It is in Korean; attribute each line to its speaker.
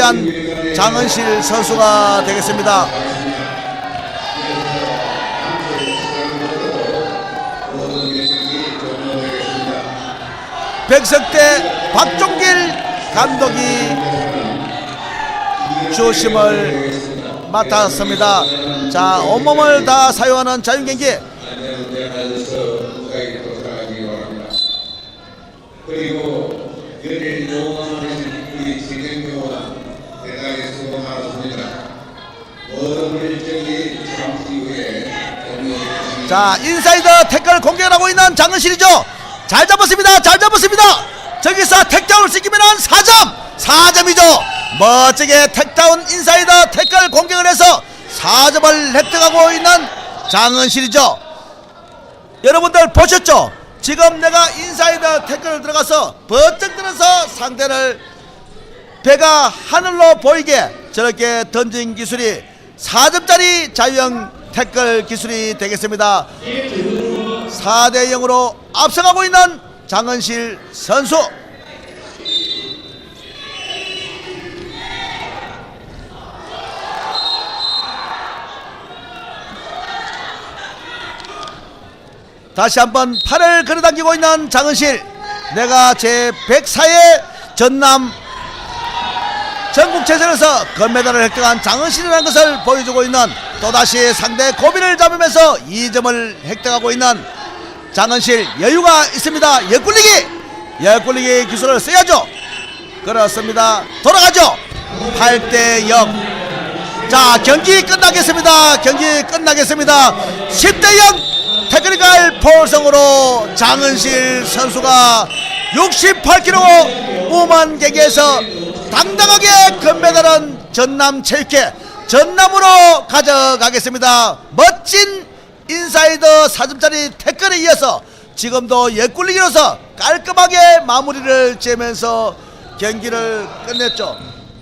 Speaker 1: 한 장은실 선수가 되겠습니다. 백석대 박종길 감독이 주심을 맡았습니다. 자, 온몸을 다 사용하는 자유경기
Speaker 2: 그리고
Speaker 1: 자 인사이드 태클 공격하고 있는 장은실이죠? 잘 잡았습니다. 잘 잡았습니다. 저기서 택다운을 시키면 4점! 4점이죠? 멋지게 택다운 인사이드 태클 공격을 해서 4점을 획득하고 있는 장은실이죠? 여러분들 보셨죠? 지금 내가 인사이드 태클을 들어가서 번쩍 들어서 상대를 배가 하늘로 보이게 저렇게 던진 기술이 4점짜리 자유형 태클 기술이 되겠습니다. 4대 0으로 앞서가고 있는 장은실 선수. 다시 한번 팔을 걸어당기고 있는 장은실. 내가 제 104회 전남 전국체전에서 금메달을 획득한 장은실이라는 것을 보여주고 있는 또다시 상대 고비를 잡으면서 2점을 획득하고 있는 장은실 여유가 있습니다. 옆굴리기 옆굴리기 기술을 써야죠. 그렇습니다. 돌아가죠. 8대 0. 자 경기 끝나겠습니다. 경기 끝나겠습니다. 10대 0 테크니컬 폴성으로 장은실 선수가 68kg 무만 경기에서 당당하게 금메달은 전남 체육회 전남으로 가져가겠습니다. 멋진 인사이드 4점짜리 태클에 이어서 지금도 옆굴리기로서 깔끔하게 마무리를 지으면서 경기를 끝냈죠.